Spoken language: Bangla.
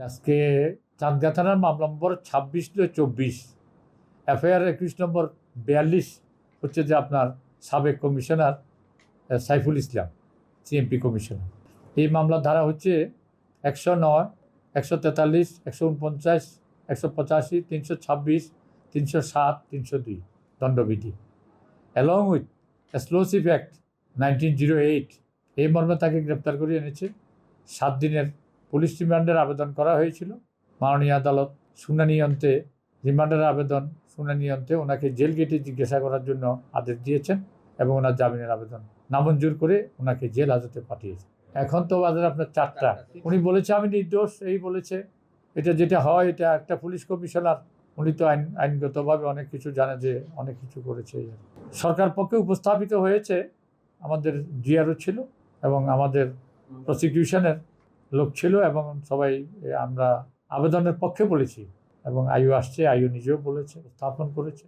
আজকে চাঁদগা থানার মামলা নম্বর ছাব্বিশ চব্বিশ, এফআইআর একুশ নম্বর বিয়াল্লিশ হচ্ছে যে আপনার সাবেক commissioner Saiful Islam, CMP commissioner. এই মামলার ধারা হচ্ছে একশো নয়, একশো তেতাল্লিশ, একশো উনপঞ্চাশ, একশো পঁচাশি, তিনশো ছাব্বিশ, তিনশো সাত, তিনশো দুই দণ্ডবিধি। Along with explosive act nineteen zero eight এই মর্মে তাকে গ্রেপ্তার করে এনেছে সাত দিনের পুলিশ রিমান্ডের আবেদন করা হয়েছিল। মাননীয় আদালত শুনানি অন্তে রিমান্ডের আবেদন, শুনানি অন্তে ওনাকে জেল গেটে জিজ্ঞাসা করার জন্য আদেশ দিয়েছেন এবং ওনার জামিনের আবেদন নামঞ্জুর করে ওনাকে জেল হাজতে পাঠিয়েছে। এখন তো বাজার আপনার চারটা। উনি বলেছে, আমি নির্দোষ। এই বলেছে। এটা যেটা হয়, এটা একটা পুলিশ কমিশনার। উনি তো আইন, আইনগতভাবে অনেক কিছু জানে যে অনেক কিছু করেছে। সরকার পক্ষে উপস্থাপিত হয়েছে। আমাদের জিআরও ছিল এবং আমাদের প্রসিকিউশনের লোক ছিল এবং সবাই আমরা আবেদনের পক্ষে বলেছি এবং আয়ু আসছে, আয়ু নিজেও বলেছে, স্থাপন করেছে।